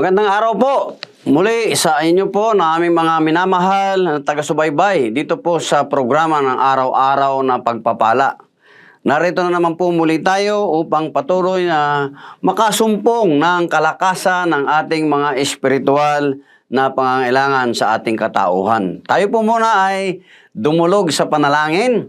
Magandang araw po. Muli sa inyo po na aming mga minamahal na taga-subaybay dito po sa programa ng araw-araw na pagpapala. Narito na naman po muli tayo upang patuloy na makasumpong ng kalakasan ng ating mga espiritual na pangangailangan sa ating katauhan. Tayo po muna ay dumulog sa panalangin.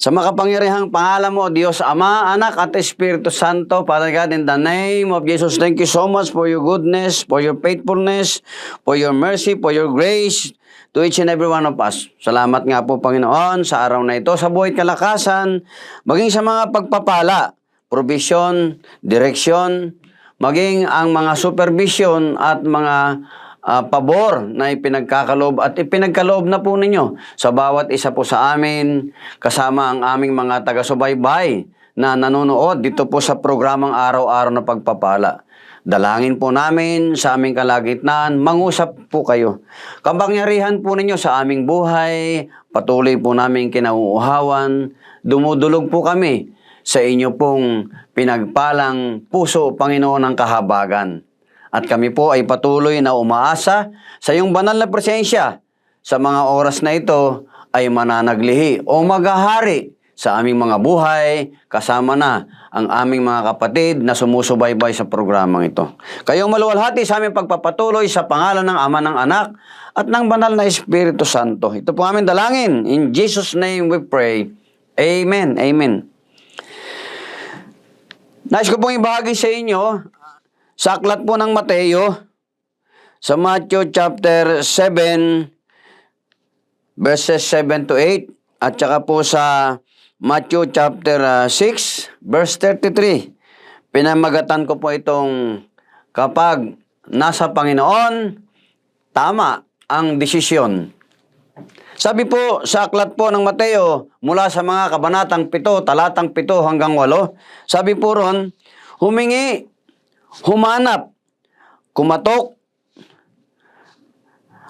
Sa makapangyarihang pangalan mo, Diyos Ama, Anak at Espiritu Santo, Father God, in the name of Jesus, thank you so much for your goodness, for your faithfulness, for your mercy, for your grace to each and every one of us. Salamat nga po, Panginoon, sa araw na ito, sa buhay kalakasan, maging sa mga pagpapala, provision, direction, maging ang mga supervision at mga ah, pabor na ipinagkakaloob at ipinagkaloob na po ninyo sa bawat isa po sa amin kasama ang aming mga taga-subaybay na nanonood dito po sa programang araw-araw na pagpapala. Dalangin po namin sa aming kalagitnaan, mangusap po kayo. Kapangyarihan po ninyo sa aming buhay, patuloy po namin kinauuhawan, dumudulog po kami sa inyo pong pinagpalang puso, Panginoon ng kahabagan. At kami po ay patuloy na umaasa sa iyong banal na presensya sa mga oras na ito ay mananaglihi o maghahari sa aming mga buhay, kasama na ang aming mga kapatid na sumusubaybay sa programang ito. Kayong maluwalhati sa aming pagpapatuloy sa pangalan ng Ama ng Anak at ng Banal na Espiritu Santo. Ito po aming dalangin. In Jesus' name we pray. Amen. Amen. Nais ko pong ibahagi sa inyo sa aklat po ng Mateo, sa Matthew chapter 7, verses 7 to 8, at saka po sa Matthew chapter ah, 6, verse 33. Pinamagatan ko po itong kapag nasa Panginoon, tama ang desisyon. Sabi po sa aklat po ng Mateo, mula sa mga kabanatang 7, talatang 7 hanggang 8, sabi po ron, humingi humanap, kumatok,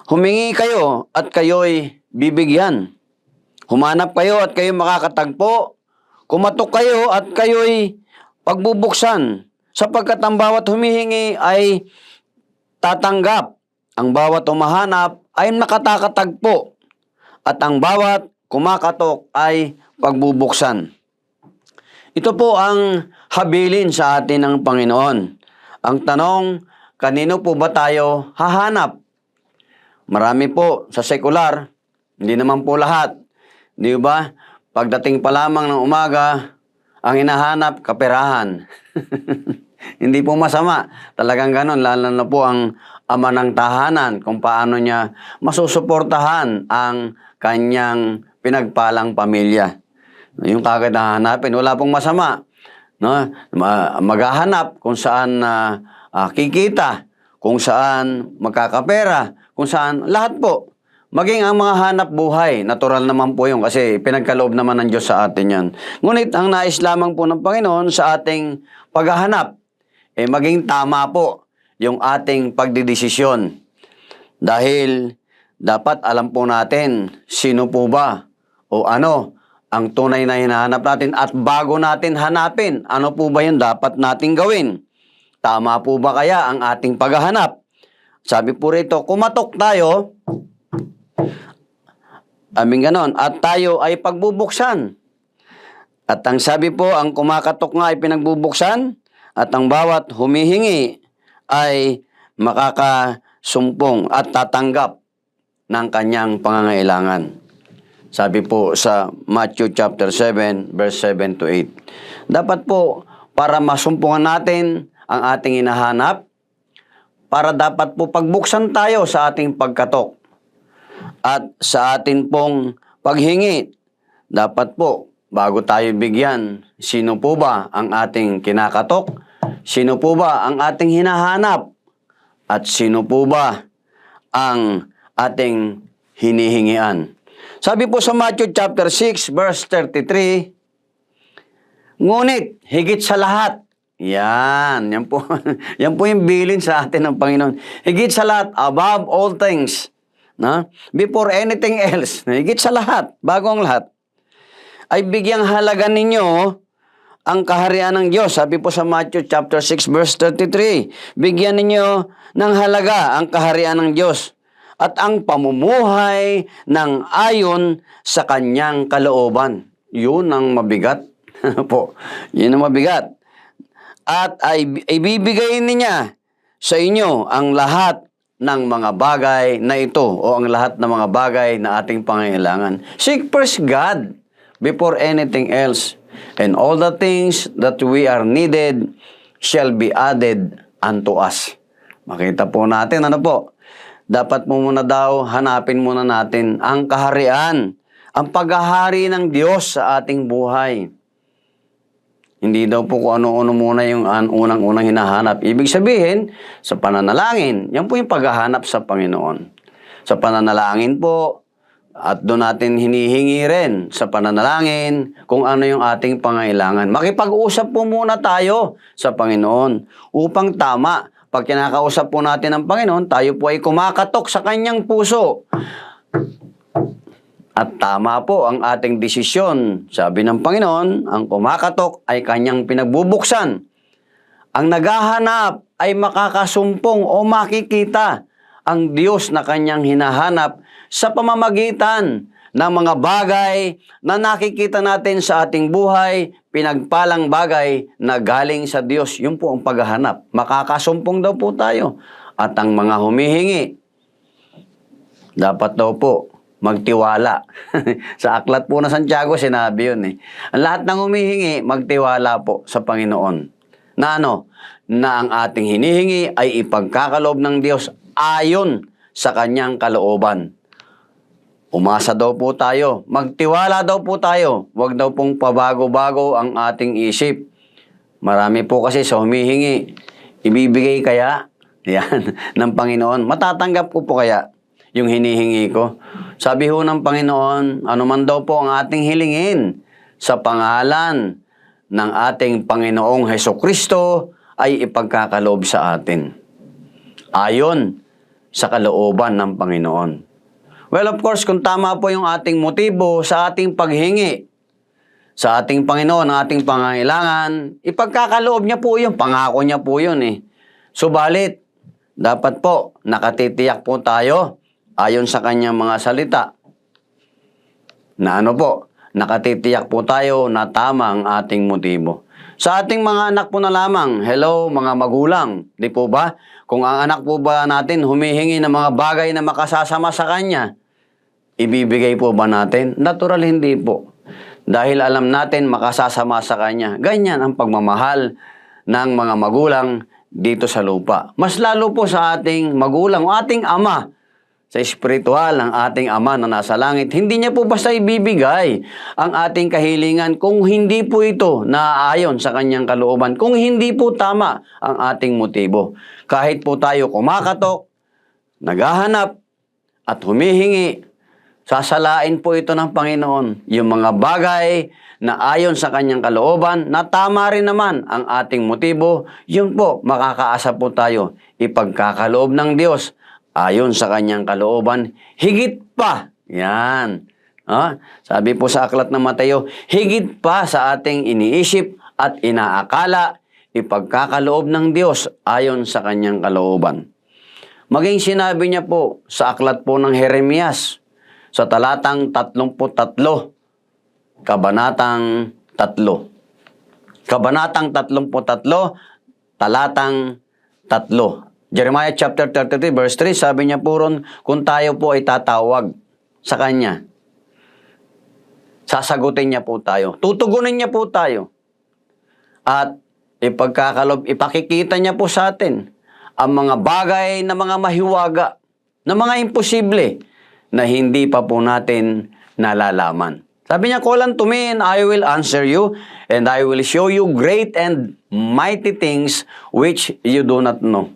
humingi kayo at kayo'y bibigyan. Humanap kayo at kayo makakatagpo, kumatok kayo at kayo'y pagbubuksan, sapagkat ang bawat humihingi ay tatanggap, ang bawat umahanap ay nakatakatagpo, at ang bawat kumakatok ay pagbubuksan. Ito po ang habilin sa atin ng Panginoon. Ang tanong, kanino po ba tayo hahanap? Marami po sa sekular, hindi naman po lahat. Di ba? Pagdating pa lamang ng umaga, ang hinahanap, kaperahan. hindi po masama. Talagang ganon, lalo na po ang ama ng tahanan kung paano niya masusuportahan ang kanyang pinagpalang pamilya. Yung kagad na hanapin, wala pong masama. No? Ma- Maghahanap kung saan na kikita, kung saan magkakapera, kung saan lahat po. Maging ang mga hanap buhay, natural naman po yun kasi pinagkaloob naman ng Diyos sa atin yan. Ngunit ang nais lamang po ng Panginoon sa ating paghahanap, eh maging tama po yung ating pagdidesisyon. Dahil dapat alam po natin sino po ba o ano ang tunay na hinahanap natin at bago natin hanapin, ano po ba yung dapat nating gawin? Tama po ba kaya ang ating paghahanap? Sabi po rito, kumatok tayo, aming ganon, at tayo ay pagbubuksan. At ang sabi po, ang kumakatok nga ay pinagbubuksan, at ang bawat humihingi ay makakasumpong at tatanggap ng kanyang pangangailangan. Sabi po sa Matthew chapter 7 verse 7 to 8. Dapat po para masumpungan natin ang ating hinahanap, para dapat po pagbuksan tayo sa ating pagkatok at sa atin pong paghingi. Dapat po, bago tayo bigyan, sino po ba ang ating kinakatok? Sino po ba ang ating hinahanap? At sino po ba ang ating hinihingian? Sabi po sa Matthew chapter 6 verse 33, Ngunit higit sa lahat, Yan, yan po. yan po yung bilin sa atin ng Panginoon. Higit sa lahat, above all things. Na? Before anything else. Higit sa lahat, bago ang lahat. Ay bigyang halaga ninyo ang kaharian ng Diyos. Sabi po sa Matthew chapter 6 verse 33. Bigyan ninyo ng halaga ang kaharian ng Diyos at ang pamumuhay ng ayon sa kanyang kalooban. Yun ang mabigat. po. Yun ang mabigat at ay ibibigay niya sa inyo ang lahat ng mga bagay na ito o ang lahat ng mga bagay na ating pangailangan. Seek first God before anything else and all the things that we are needed shall be added unto us. Makita po natin, ano po? Dapat mo muna daw, hanapin muna natin ang kaharian, ang paghahari ng Diyos sa ating buhay. Hindi daw po kung ano-ano muna yung an- unang-unang hinahanap. Ibig sabihin, sa pananalangin, yan po yung paghahanap sa Panginoon. Sa pananalangin po, at doon natin hinihingi rin sa pananalangin kung ano yung ating pangailangan. Makipag-usap po muna tayo sa Panginoon upang tama. Pag kinakausap po natin ang Panginoon, tayo po ay kumakatok sa kanyang puso. At tama po ang ating desisyon. Sabi ng Panginoon, ang kumakatok ay kanyang pinagbubuksan. Ang naghahanap ay makakasumpong o makikita ang Diyos na kanyang hinahanap sa pamamagitan ng mga bagay na nakikita natin sa ating buhay, pinagpalang bagay na galing sa Diyos. Yun po ang paghahanap. Makakasumpong daw po tayo. At ang mga humihingi, dapat daw po magtiwala. sa aklat po na Santiago, sinabi yun eh. Ang lahat ng humihingi, magtiwala po sa Panginoon. Na ano? Na ang ating hinihingi ay ipagkakaloob ng Diyos ayon sa kanyang kalooban. Umasa daw po tayo. Magtiwala daw po tayo. Huwag daw pong pabago-bago ang ating isip. Marami po kasi sa humihingi. Ibibigay kaya yan, ng Panginoon. Matatanggap ko po kaya yung hinihingi ko. Sabi ho ng Panginoon, ano man daw po ang ating hilingin sa pangalan ng ating Panginoong Heso Kristo ay ipagkakaloob sa atin. Ayon sa kalooban ng Panginoon. Well, of course, kung tama po yung ating motibo sa ating paghingi sa ating Panginoon, ang ating pangangailangan, ipagkakaloob niya po yun. Pangako niya po yun eh. Subalit, dapat po, nakatitiyak po tayo ayon sa kanyang mga salita. Na ano po, nakatitiyak po tayo na tama ang ating motibo. Sa ating mga anak po na lamang, hello mga magulang, di po ba? Kung ang anak po ba natin humihingi ng mga bagay na makasasama sa kanya, ibibigay po ba natin? Natural hindi po. Dahil alam natin makasasama sa kanya. Ganyan ang pagmamahal ng mga magulang dito sa lupa. Mas lalo po sa ating magulang o ating ama sa espiritual ng ating Ama na nasa langit, hindi niya po basta ibibigay ang ating kahilingan kung hindi po ito naaayon sa kanyang kalooban, kung hindi po tama ang ating motibo. Kahit po tayo kumakatok, naghahanap, at humihingi, sasalain po ito ng Panginoon. Yung mga bagay na ayon sa kanyang kalooban, na tama rin naman ang ating motibo, yun po, makakaasa po tayo. Ipagkakaloob ng Diyos ayon sa kanyang kalooban, higit pa. Yan. Ah, sabi po sa aklat ng Mateo, higit pa sa ating iniisip at inaakala, ipagkakaloob ng Diyos ayon sa kanyang kalooban. Maging sinabi niya po sa aklat po ng Jeremias, sa talatang 33, kabanatang 3. Kabanatang 33, talatang 3. Jeremiah chapter 33 verse 3, sabi niya po ron, kung tayo po ay tatawag sa Kanya, sasagutin niya po tayo. Tutugunin niya po tayo. At ipagkakalob, ipakikita niya po sa atin ang mga bagay na mga mahiwaga, na mga imposible na hindi pa po natin nalalaman. Sabi niya, call unto me and I will answer you and I will show you great and mighty things which you do not know.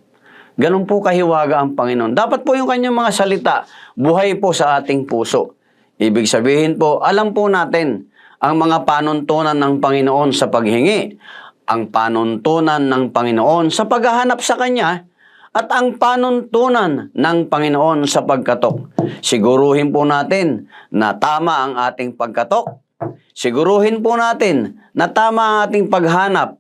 Ganun po kahiwaga ang Panginoon. Dapat po yung kanyang mga salita, buhay po sa ating puso. Ibig sabihin po, alam po natin ang mga panuntunan ng Panginoon sa paghingi. ang panuntunan ng Panginoon sa paghahanap sa Kanya at ang panuntunan ng Panginoon sa pagkatok. Siguruhin po natin na tama ang ating pagkatok. Siguruhin po natin na tama ang ating paghanap.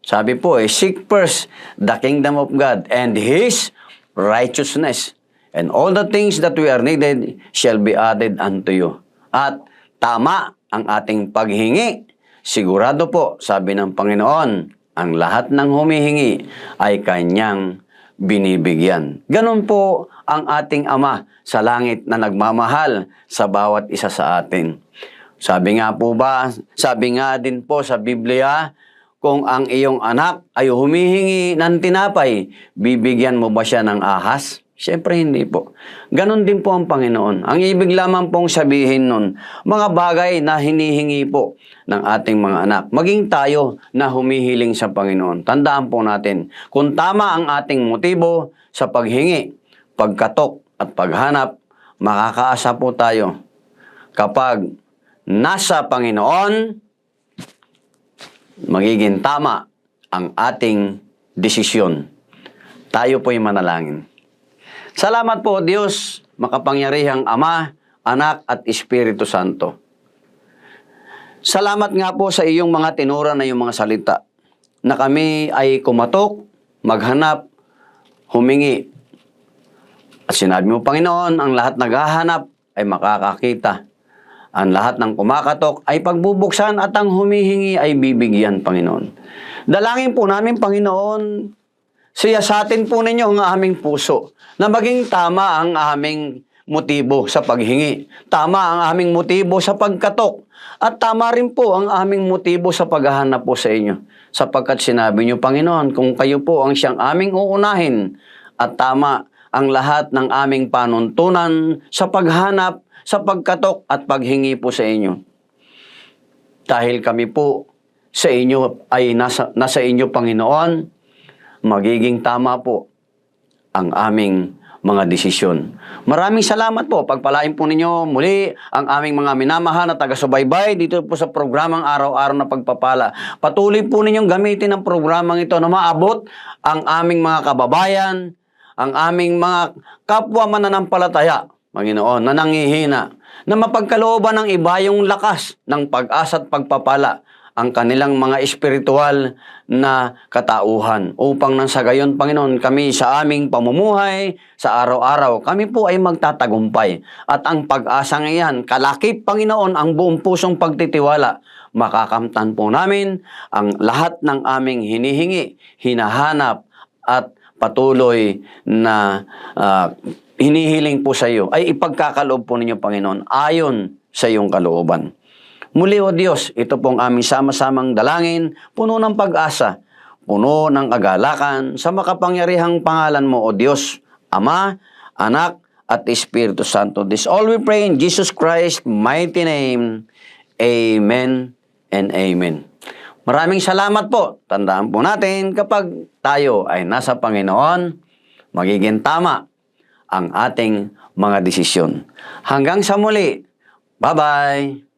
Sabi po eh, seek first the kingdom of God and His righteousness. And all the things that we are needed shall be added unto you. At tama ang ating paghingi. Sigurado po, sabi ng Panginoon, ang lahat ng humihingi ay kanyang binibigyan. Ganon po ang ating Ama sa langit na nagmamahal sa bawat isa sa atin. Sabi nga po ba, sabi nga din po sa Biblia, kung ang iyong anak ay humihingi ng tinapay, bibigyan mo ba siya ng ahas? Siyempre hindi po. Ganon din po ang Panginoon. Ang ibig lamang pong sabihin nun, mga bagay na hinihingi po ng ating mga anak. Maging tayo na humihiling sa Panginoon. Tandaan po natin, kung tama ang ating motibo sa paghingi, pagkatok at paghanap, makakaasa po tayo kapag nasa Panginoon, magiging tama ang ating desisyon. Tayo po'y manalangin. Salamat po, Diyos, makapangyarihang Ama, Anak at Espiritu Santo. Salamat nga po sa iyong mga tinura na iyong mga salita na kami ay kumatok, maghanap, humingi. At sinabi mo, Panginoon, ang lahat naghahanap ay makakakita. Ang lahat ng kumakatok ay pagbubuksan at ang humihingi ay bibigyan, Panginoon. Dalangin po namin, Panginoon, siya sa atin po ninyo ang aming puso na maging tama ang aming motibo sa paghingi. Tama ang aming motibo sa pagkatok. At tama rin po ang aming motibo sa paghahanap po sa inyo. Sapagkat sinabi niyo, Panginoon, kung kayo po ang siyang aming uunahin at tama ang lahat ng aming panuntunan sa paghanap, sa pagkatok at paghingi po sa inyo. Dahil kami po sa inyo ay nasa, nasa inyo, Panginoon, magiging tama po ang aming mga desisyon. Maraming salamat po. Pagpalain po ninyo muli ang aming mga minamahal na taga-subaybay dito po sa programang araw-araw na pagpapala. Patuloy po ninyong gamitin ang programang ito na maabot ang aming mga kababayan, ang aming mga kapwa mananampalataya, Panginoon, na nangihina, na mapagkalooban ng iba yung lakas ng pag-asa at pagpapala ang kanilang mga espiritual na katauhan upang nang sa gayon, Panginoon, kami sa aming pamumuhay, sa araw-araw, kami po ay magtatagumpay. At ang pag-asang iyan, kalakip, Panginoon, ang buong pusong pagtitiwala, makakamtan po namin ang lahat ng aming hinihingi, hinahanap, at patuloy na ah, hinihiling po sa iyo ay ipagkakaloob po ninyo, Panginoon, ayon sa iyong kalooban. Muli o Diyos, ito pong aming sama-samang dalangin, puno ng pag-asa, puno ng agalakan, sa makapangyarihang pangalan mo o Diyos, Ama, Anak, at Espiritu Santo. This all we pray in Jesus Christ mighty name. Amen and Amen. Maraming salamat po. Tandaan po natin kapag tayo ay nasa Panginoon, magiging tama ang ating mga desisyon. Hanggang sa muli. Bye-bye!